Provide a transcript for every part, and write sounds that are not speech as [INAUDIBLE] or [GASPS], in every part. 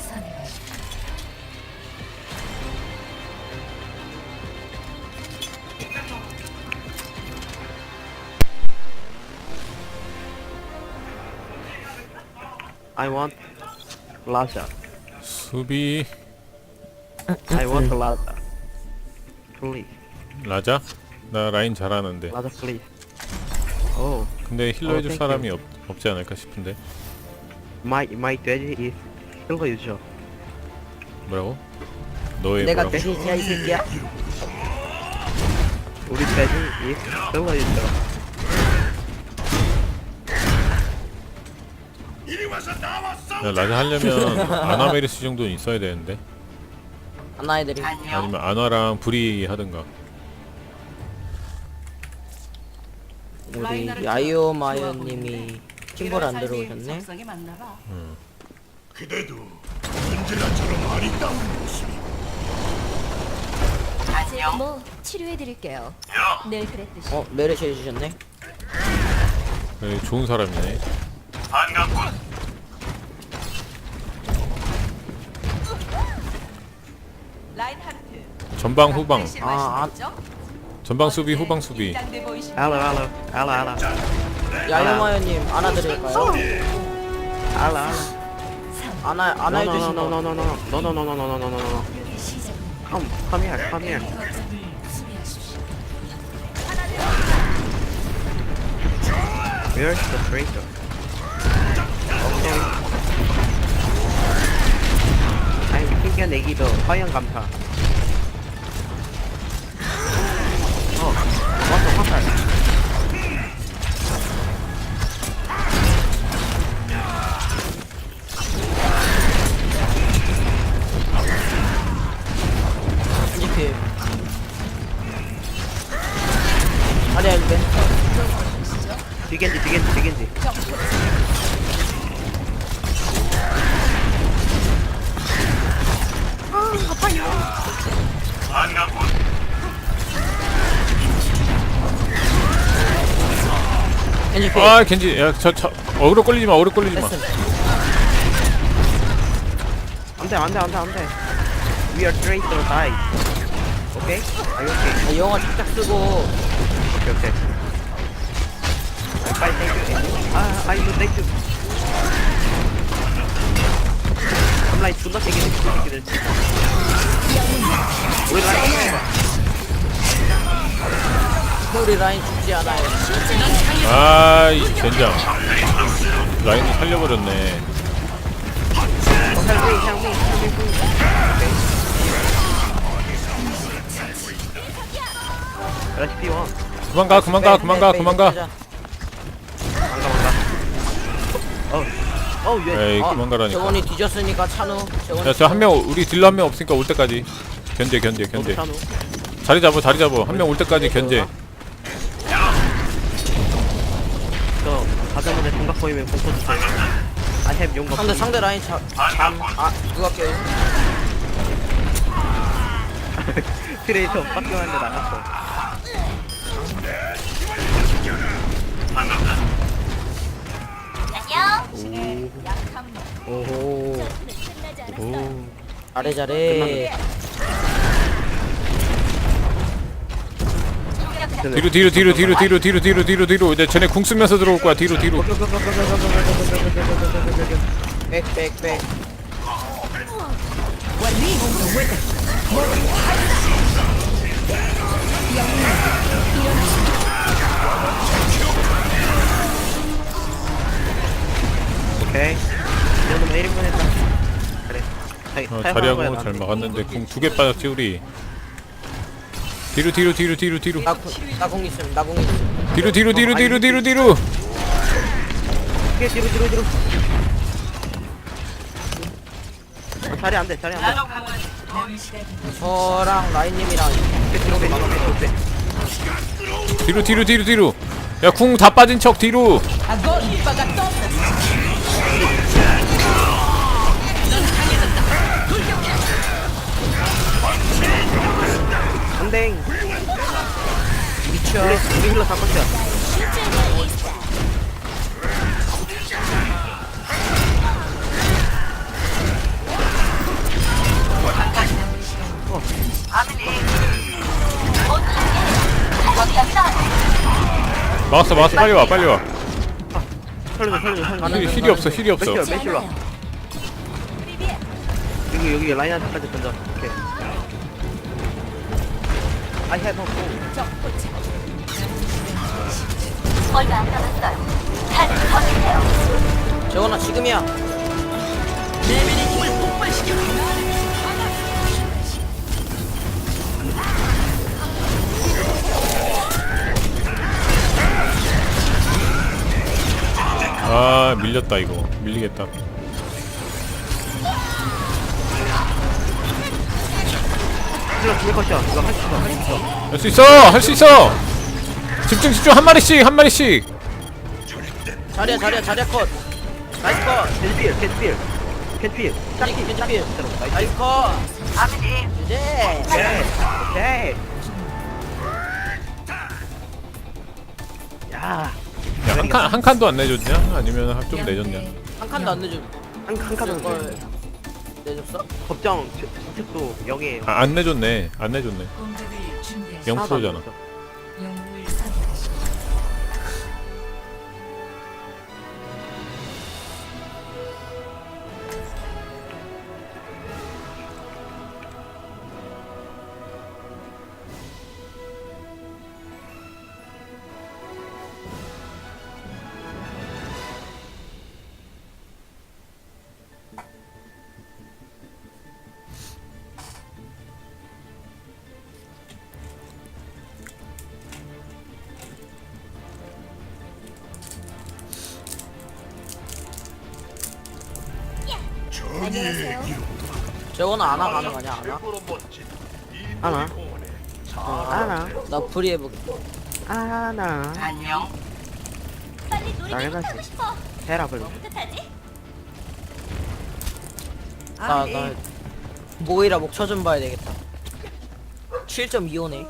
선택. I want Lasha. 수비 I want Lasha. Please. 라자? 나 라인 잘하는데 Lasha, please. Oh, 근데 힐러 어, 해줄 땡큐. 사람이 없, 없지 않을까 싶은데 my my is silver user. 뭐라고? 너의 내가 뭐라고? 돼지야 이 새끼야? 우리 돼지 is silver user. 야, 라자 하려면 [LAUGHS] 아나메리스 정도는 있어야 되는데 하나 애들이 아니면 아나랑 불이 하든가 우리 야이오마요님이 팀볼 안 들어오셨네? 그대도 언제나처럼 아리따운 모습이 안녕. 네, 뭐 치료해드릴게요. 야, 늘 그랬듯이. 어 메르시 해주셨네 네, 좋은 사람이네. 반갑군. 전방 후방, 아, 아. 전방 수비 후방 수비 알로 알로 알로 알로 야이마요님 안아드릴까요? 알로 알로 안아 안아 No, no, 해주신 no, no, 거 no, no, no, no, no, no, no, no, no, no, no, no. 시작. Come, come here, come here. Where's the traitor? Okay. I'm 튕겨 내기도 화양 감사. 어, 왔어 화살. 아 겐지 야저저 어그로 끌리지 마 어그로 끌리지 마 안돼, 안돼, 안돼, 안돼. We are traitor, die. Okay? Are you okay? 아, 영어 착착 쓰고 Okay, okay. Bye, thank you. 아, do thank you. 탑라인 존나 세게 내, 새끼들. 우리 라인 우리 라인 죽지 않아요 아이 젠장 라인을 살려버렸네 어, help me, help me, help me, please. Okay. 레시피 원. 그만 가 그만 가 그만 가 그만 가 망가, 망가. 어, 어, 예. 에이 어, 그만 가라니까 재원이 뒤졌으니까 찬우 재원이 야 저 한 명 우리 딜러 한 명 없으니까 올 때까지 견제 견제 견제 찬우. 자리 잡아 자리 잡아 한 명 올 때까지 견제 가자마자 공각 보이면 공포 주세요. I have 용각. 상대 상대 라인 자, 잠, 아 누가 껴요? [LAUGHS] 트레이서 빡겨한데 나갔어. 오호 오. 잘해 잘해 뒤로 뒤로 뒤로 뒤로 뒤로 뒤로 뒤로 뒤로 뒤로 이제 쟤네 궁 쓰면서 들어올 거야 뒤로 뒤로 백백백 오케이. 이 정도면 1인분 했다. 그래. 자기 어, 자리하고 잘. 막았는데 궁 두 개 빠졌지 우리 뒤로 뒤로 뒤로 뒤로 뒤로. 나공 있음 나공 있음. 뒤로 뒤로 뒤로 뒤로 뒤로 뒤로. 오케이, 뒤로, 뒤로, 뒤로. 어, 자리 안 돼, 자리 안 돼. 저랑 라인님이랑 뒤로 빼, 뒤로 빼, 뒤로 빼. 뒤로 뒤로 뒤로 뒤로. 야궁 다 빠진 척 뒤로 땡. 미쳐. 우리, 우리 힐러 다 꺾여 어. 막았어 막았어. 빨리 와 빨리 와. 살려줘 살려줘 살려줘. 힐, 힐이 없어 힐이 없어. 맥힐러 맥힐러 여기 여기 라인한테까지 던져 오케이. I have a phone 얼마 안 남았어요. 다시 버티세요. 재원아 지금이야. 아 밀렸다 이거. 밀리겠다 힐러 죽을 것이야. 이거 할 수 있어 할 수 있어. 할 수 있어 할 수 있어. 집중 집중 한 마리씩 한 마리씩. 자리야 자리야 자리야 컷. 나이스 컷. 캔필 캔필 캔필 짝이 겐지필 나이스. 나이스 컷. 이제 오케이 오케이 야한 한칸 한 칸도 안 내줬냐? 아니면 한- 좀 내줬냐? 한 칸도 안 내줘 한 칸은 걸 내줬어? 법정 특도 0이에요. 아, 안 내줬네. 안 내줬네. 공격을 준비하십시오. 0%잖아. 영웅을 안녕하세요. 재원아 안아 가능하냐 안아? 아나 아나 나 프리해볼게. 아나 빨리 놀이기구 당연하지. 타고 싶어. 해라 그럼 어떡하지? 나, 나 모이라 목차 좀 봐야 되겠다. 7.25네.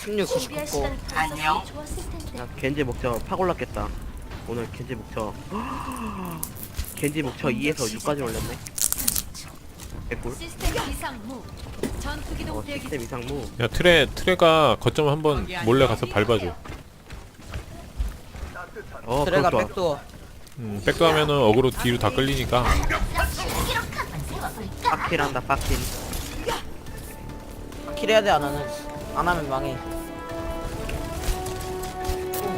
16, 준비할 99고 시간 안녕. 좋았을 텐데. 야 겐지 목저 팍 올랐겠다. 오늘 겐지 목저 [GASPS] 겐지 목저 2에서 6까지 올렸네 개꿀. 시스템 이상 무. 전투기동 어 대기 시스템 이상 무. 야 트레 트레가 거점 한번 몰래 가서 밟아줘. 어, 트레가 그거 좋아. 백도어. 음, 백도 하면은 어그로 뒤로 다 끌리니까. 빡킬한다 빡킬. 킬해야 돼 안 하는 안 하면 망해.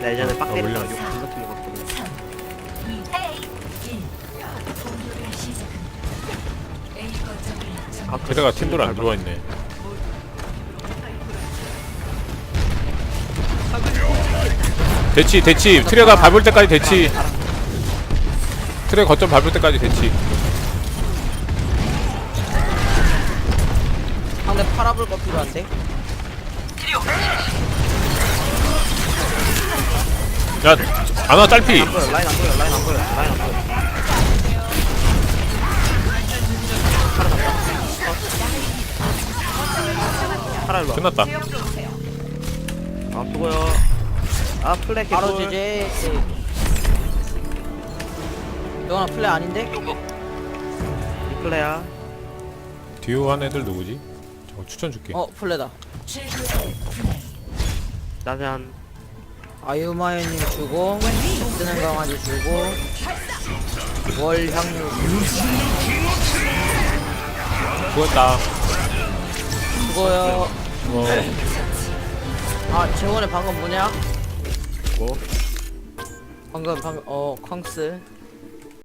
나 예전에 빡 어, 때리다가 물론. 욕 존나 아, 트레가 팀돌 안 들어와 있네. 대치 대치. 트레가 밟을 때까지 대치. 트레 거점 밟을 때까지 대치. 상대 파라볼 거 필요한데? 야 아나 딸피. 라인 안 보여 라인 안 보여 라인 안 보여 살아 일로 와. 끝났다. 아 수고요. 아 플렉 바로 개꿀. 지제 너나 플레이 아닌데? 이 플레야. 듀오 한 애들 누구지? 저거 추천 줄게. 어 플레다. 짜잔 아유마연님 주고 쓰는 강아지 주고 월향유. 죽었다. 어, 아 재원의 방금 뭐냐? 뭐 방금 방금 어 컹스